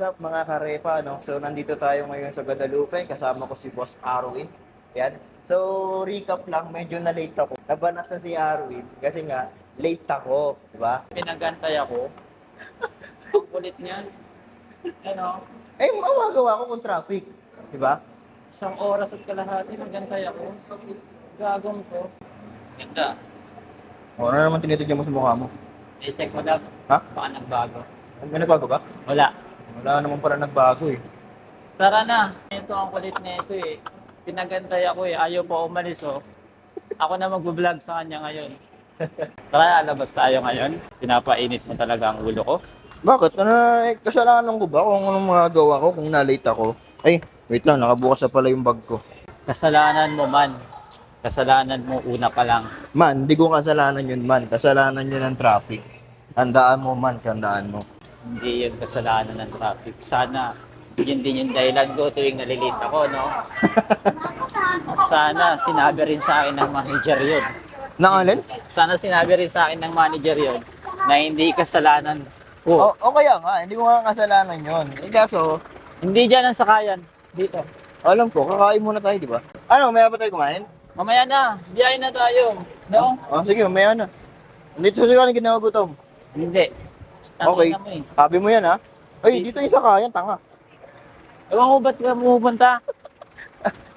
what's up mga karepa, no? So, nandito tayo ngayon sa Guadalupe, kasama ko si Boss Arwin. Yan. So, recap lang, medyo na late ako. Nabanas na si Arwin kasi nga, late ako, di ba? Pinagantay ako. Ang kulit niyan. Ano, Eh, mawagawa ko kung traffic, di ba? isang oras at kalahati nagantay ako. Gagong ko. Ganda. O, ano naman tinitigyan mo sa mukha mo? I-check mo daw. Ha? Baka nagbago. May nagbago ba? Wala. Wala naman pala nagbago eh. Tara na. Ito ang kulit nito eh. Pinagantay ako eh. Ayaw pa umalis oh. Ako na mag-vlog sa kanya ngayon. Tara, alabas tayo ngayon. Pinapainit mo talaga ang ulo ko. Bakit? Ano, eh, kasalanan ko ba kung anong magagawa ko kung na-late ako? Ay, wait lang, nakabukas na pala yung bag ko. Kasalanan mo man. Kasalanan mo una pa lang. Man, hindi ko kasalanan yun man. Kasalanan yun ng traffic. Tandaan mo man, tandaan mo. Hindi yun kasalanan ng traffic. Sana yun din yung dahilan ko tuwing nalilate ako, no? Sana sinabi rin sa akin ng manager yun. Nang alin? Sana sinabi rin sa akin ng manager yun na hindi kasalanan ko. O, o kaya nga, hindi ko nga kasalanan yun. Eh, kaso, Hindi dyan ang sakayan. Dito. alam ko, kakain muna tayo, di ba? Ano, may pa tayo kumain? Mamaya na. Biyahe na tayo. No? Oh, sige, may ano. Dito siguro yung ginawa gutom. Hindi. Okay. Mo eh. Sabi mo yan, ha? Ay, dito yung sakayan, tanga. Ewan ko ba't ka pupunta?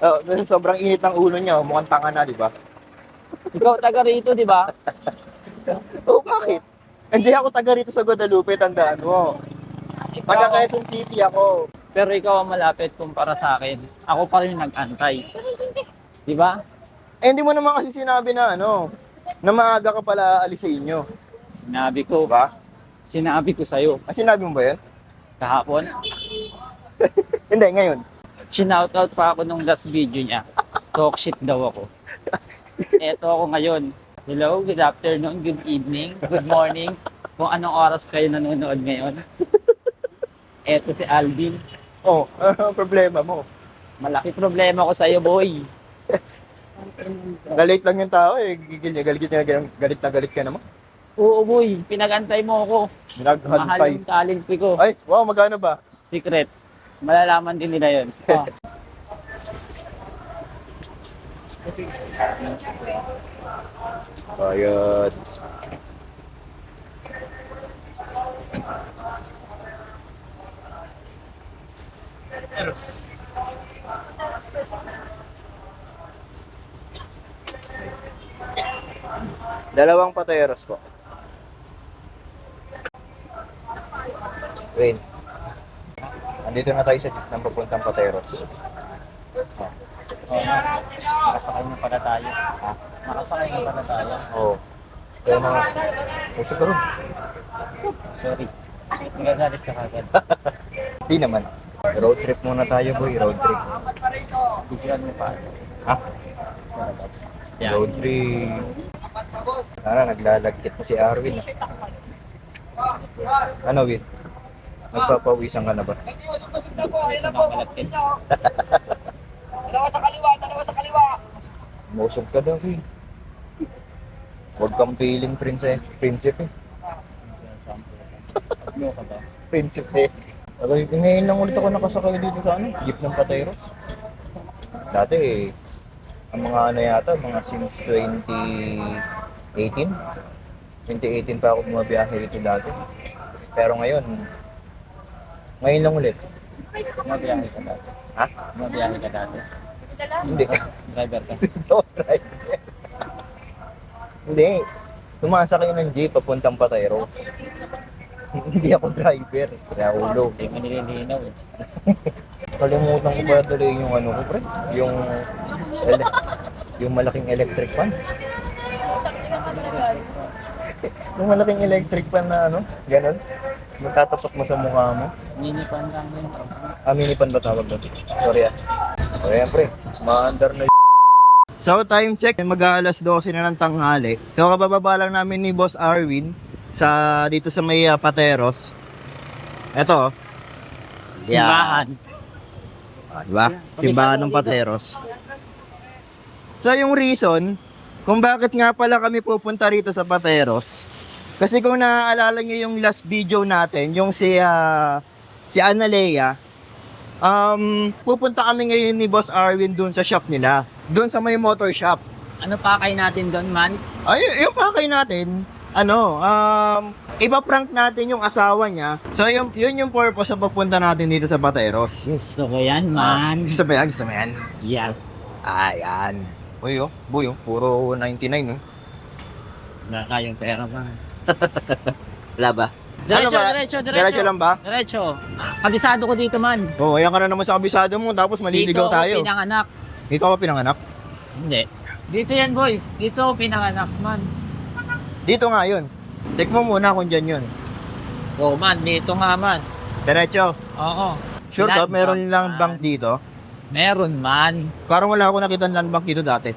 Oh, sobrang init ng ulo niya, mukhang tanga na, di ba? Ikaw taga rito, di ba? Oh, bakit? Hindi ako taga rito sa Guadalupe, tandaan mo. Taga Quezon City ako. pero ikaw ang malapit kumpara sa akin. Ako pa rin nag-antay. Di ba? Eh, hindi mo naman kasi sinabi na ano, na maaga ka pala alis sa inyo. Sinabi ko, Di ba? Sinabi ko sa'yo Ah, sinabi mo ba yan? kahapon. Hindi, ngayon. Shoutout pa ako nung last video niya. Talk shit daw ako. Eto ako ngayon. Hello, good afternoon, good evening, good morning. Kung anong oras kayo nanonood ngayon. Eto si Alvin. Oh, ano problema mo? Malaki problema ko sa'yo, boy. Galit lang yung tao eh. Gigil niya, galit na galit, galit na galit ka naman. Oo, boy. Pinagantay mo ako. Mahal Nag-hantay. yung talent fee ko. Ay, wow, magkano ba? Secret. Malalaman din nila yun. Oh. Bayad. Dalawang pateros ko. Wait. Andito na tayo sa jeep ng papuntang pateros. Oh, nakasakay na pala tayo. Nakasakay na pala tayo. Oo. Oh. Kaya na, usap ka rin. Sorry. Nagagalit ka kagad. Di naman. Road trip muna tayo, boy. Road trip. Bigyan mo pa. Ha? Labas. Road trip. Sana naglalagkit na si Arwin. Ano, Win? Nagpapawisan ka na ba? Isa na malapit. Dalawa sa kaliwa, dalawa sa kaliwa. Musog ka daw, Win. Huwag kang feeling prince, prinsipe. Ano ka ba? Prinsipe. Okay, ngayon lang ulit ako nakasakay dito sa ano, jeep ng Pateros. Dati, eh, ang mga ano yata, mga since 2018. 2018 pa ako bumabiyahe dito dati. Pero ngayon, ngayon lang ulit. Mabiyahe ka dati. Ha? Mabiyahe ka dati. Hindi. Driver ka. Ito, driver. Hindi. Sumasakay ng jeep papuntang Patero. Hindi ako driver. Kaya ulo. Hindi mo nililinaw eh. Kalimutan ko ba tuloy yung ano ko, pre? Yung, ele- yung malaking electric fan. yung malaking electric fan na ano, ganun. Magtatapat mo sa mukha mo. Ninipan lang yun. Ah, mini pan ba tawag doon? Sorry ah. O yan, pre. Maandar na So, time check. Mag-aalas 12 na ng tanghali. So, kabababa lang namin ni Boss Arwin sa dito sa may ah, Pateros. Ito. oh. Simbahan. Ah, di ba? Simbahan ng Pateros. So, yung reason kung bakit nga pala kami pupunta rito sa Pateros. Kasi kung naaalala niyo yung last video natin, yung si ah, si Analea, um, pupunta kami ngayon ni Boss Arwin dun sa shop nila. Dun sa may motor shop. Ano pa kay natin doon, man? Ay, yung pakay natin, ano, um, ipa-prank natin yung asawa niya. So, yun, yun yung purpose sa pagpunta natin dito sa Bateros. Gusto ko yan, man. Gusto mo yan? Gusto mo yan? Yes. Ayan. Uy, oh. Boy, oh. Puro 99, oh. Wala kayong pera, man. Wala ba? Diretso, ba? diretso, diretso. Diretso lang ba? Diretso. Kabisado ko dito, man. Oo, oh, ayan ka na naman sa kabisado mo, tapos maliligaw dito tayo. ako pinanganak. Dito ako pinanganak. Hindi. Dito yan, boy. Dito ako pinanganak, man. Dito nga yun. Check mo muna kung dyan yun. Oo, man. Dito nga, man. Diretso. Oo. Sure ka, Land meron bank, lang bank dito. Meron, man. Parang wala ako nakita land bank dito dati.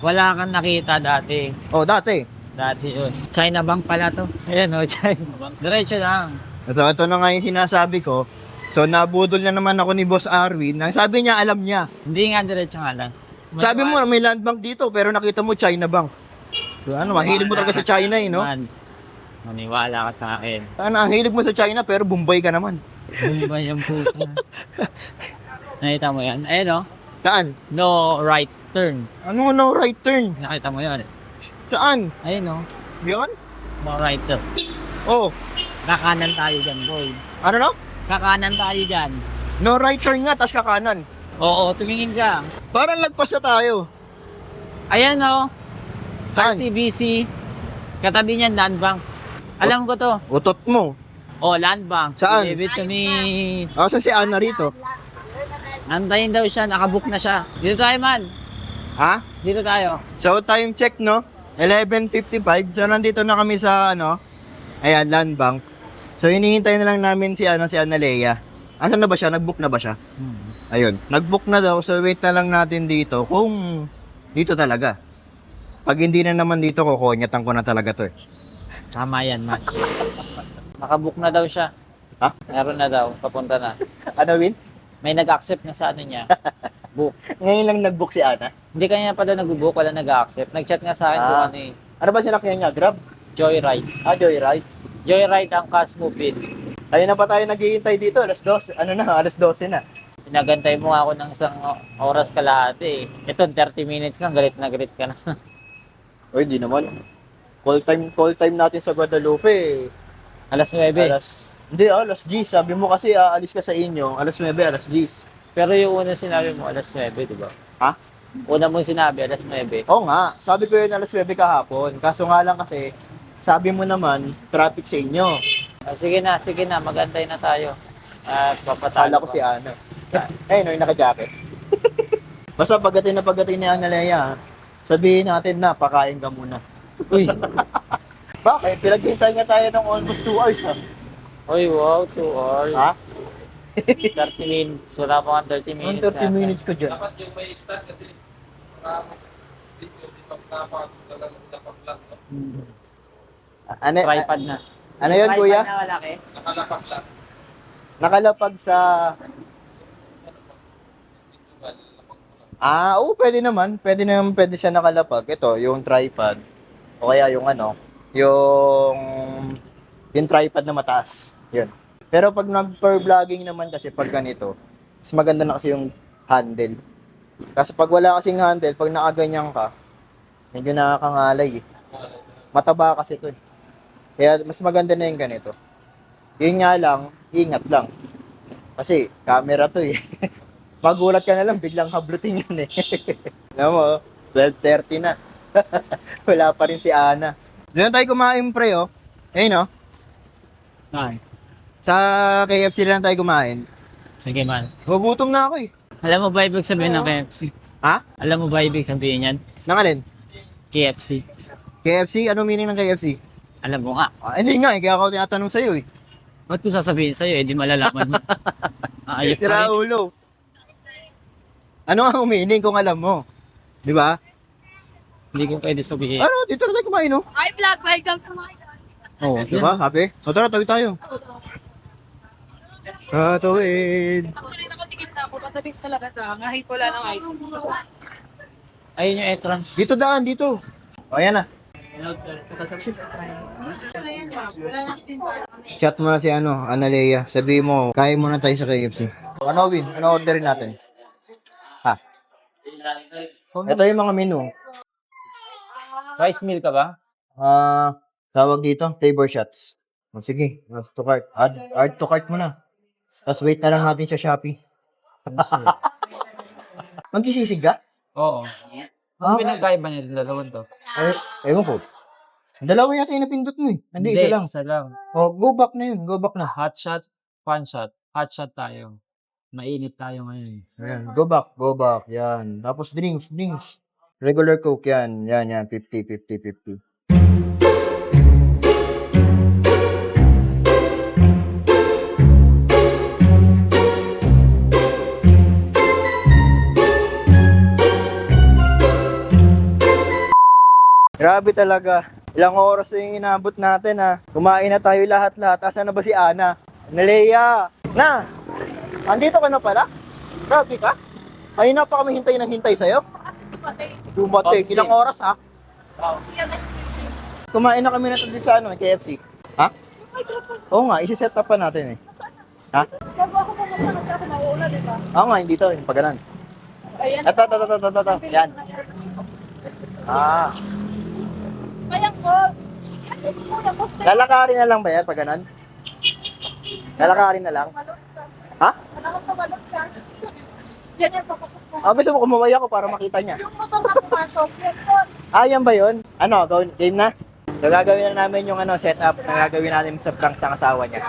Wala kang nakita dati. Oh, dati. Dati yun. China Bank pala to. Ayan o, China Bank. Diretso lang. Ito, ito na nga yung sinasabi ko. So, nabudol na naman ako ni Boss Arwin. Ang sabi niya, alam niya. Hindi nga diretso nga lang. Sabi mo, may land bank dito, pero nakita mo China Bank. So, ano, mahilig mo talaga sa China eh, no? Man, maniwala ka sa akin. Ano, ang hilig mo sa China, pero Bombay ka naman. Bumbay yung puso. Nakita mo yan? Ayun o. Saan? No right turn. Ano, no right turn? Nakita mo yan? Saan? Ayun o. Yan? No right turn. Oh, Kakanan tayo dyan, boy. ano no? Kakanan tayo dyan. No right turn nga, tas kakanan. Oo, tumingin ka. Parang lagpas na tayo. Ayan o. Saan? RCBC. Katabi niyan, Land Bank. Alam ko to. Utot mo. Oh, Land Bank. Saan? Give it to me. Asan si Ana rito? Antayin daw siya, nakabook na siya. Dito tayo man. Ha? Dito tayo. So, time check, no? 11.55. So, nandito na kami sa, ano, ayan, land bank. So, hinihintay na lang namin si, ano, si Analea. Ano na ba siya? Nag-book na ba siya? Ayun. Nag-book na daw. So, wait na lang natin dito kung dito talaga. Pag hindi na naman dito, kukonyatan ko na talaga to eh. Tama yan, man. Nakabook na daw siya. Ha? Meron na daw, papunta na. Ano, Win? May nag-accept na sa ano niya. Book. Ngayon lang nag-book si Ana. Hindi kanya pa daw nag-book, wala nag-accept. Nag-chat nga sa akin kung Ah. ano eh. Ano ba sinakyan niya? Grab? Joyride. Ah, Joyride. Joyride ang Casmo Pin. Ayun na pa tayo naghihintay dito. Alas 12. Ano na? Alas 12 na. Pinagantay mo nga ako ng isang oras kalahati eh. Ito, 30 minutes lang, galit na galit ka na. Uy, di naman. Call time, call time natin sa Guadalupe. Alas 9. Alas, hindi, ah, alas 10. Sabi mo kasi aalis ka sa inyo. Alas 9, alas 10. Pero yung una sinabi mo, alas 9, di ba? Ha? Una mong sinabi, alas 9. Oo nga, sabi ko yun alas 9 kahapon. Kaso nga lang kasi, sabi mo naman, traffic sa inyo. Ah, sige na, sige na, magantay na tayo. At papatalo Kala ko si Ana. Ayun, no, yung naka-jacket. Basta pagdating na pagdating ni Ana Lea, sabihin natin na, pakain ka muna. Uy, Bakit? Pinaghintay nga tayo ng almost 2 hours, ha? uy, wow, 2 hours. Ha? 30 minutes. Wala pa nga 30 Ang minutes. 30 na. minutes ko dyan. Dapat yung may stand kasi marami dito, di pa napag talagang dapat lang. no? Hmm. Ano, Tripod na. ano yun, Tripod kuya? na malaki. Nakalapak lang. Nakalapag sa... Ah, oo, pwede naman. Pwede naman, pwede siya nakalapag. Ito, yung tripod. O kaya yung ano, yung... Yung tripod na mataas. Yun. Pero pag nag-per vlogging naman kasi pag ganito, mas maganda na kasi yung handle. Kasi pag wala kasing handle, pag nakaganyan ka, medyo nakakangalay eh. Mataba kasi to eh. Kaya mas maganda na yung ganito. Yun nga lang, ingat lang. Kasi camera to eh. Magulat ka na lang, biglang hablutin yan eh. Alam mo, 12.30 na. Wala pa rin si Ana. Doon tayo kumain pre oh. Ayun oh. Man. Sa KFC lang tayo kumain. Sige man. Gugutom na ako eh. Alam mo ba ibig sabihin ng KFC? Ha? Alam mo ba ibig sabihin yan? Nangalin? KFC. KFC? Anong meaning ng KFC? Alam mo nga. Ah, hindi nga eh, kaya ako tinatanong sa'yo eh. Ba't ko sasabihin sa'yo eh, di malalaman mo. Ayop ka rin. ulo. Ano ang meaning kung alam mo? Di ba? Hindi ko pwede sabihin. Ano, dito na tayo kumain oh. Hi vlog, welcome to my Oo. Di ba? Happy? O tara, tawid tayo. Ah, tawid. Actually, nakatingin na ako, talaga ta. Kahit wala ng ice. Ayun yung entrance. Dito daan, dito. O, yan na. Chat mo na si ano, Analea. Sabi mo, kaya mo na tayo sa KFC. Ano, Win? Ano orderin natin? Ha? Ito yung mga menu. Rice meal ka ba? Ah, tawag dito, flavor shots. O sige, add to cart. Add, add to cart mo na. Tapos wait na lang natin sa Shopee. Magkisisig ka? Oo. Ah, Ano pinagkaiba niya yung dalawang to? eh, ewan ko. Dalawa yata yung napindot mo eh. Hindi, isa lang. Isa lang. Oh, go back na yun. Go back na. Hot shot, fun shot. Hot shot tayo. Mainit tayo ngayon. Ayan, go back, go back. Yan. Tapos drinks, drinks. Regular Coke yan. Yan, yan. 50, 50, 50. Grabe talaga. Ilang oras na yung inabot natin ha. Kumain na tayo lahat-lahat. Asa na ba si Ana? Nalea! Na! Andito ka na pala? Grabe ka? Ay na pa kami hintay ng hintay sa'yo? Dumating. Pag- Ilang oras ha? Kumain na kami na dito sa ano, KFC. Ha? Oo nga, isi-set up pa natin eh. Ha? Bago ako pumunta kasi ako nauuna, di ba? Oo nga, hindi to, yung pagalan. Ayan. Ito, ito, ito, ito, ito. Yan. Ah, Kaya ko. Ko. lalakarin na lang ba yan pag ganun? Lalakarin na lang? Ha? Ko. Yan yung papasok mo. Ah, gusto mo kumaway ako para makita niya. Yung motor na pumasok, yan. Ah, yan ba yun? Ano, game na? So, gagawin na namin yung ano, setup na gagawin natin sa prank sa asawa niya.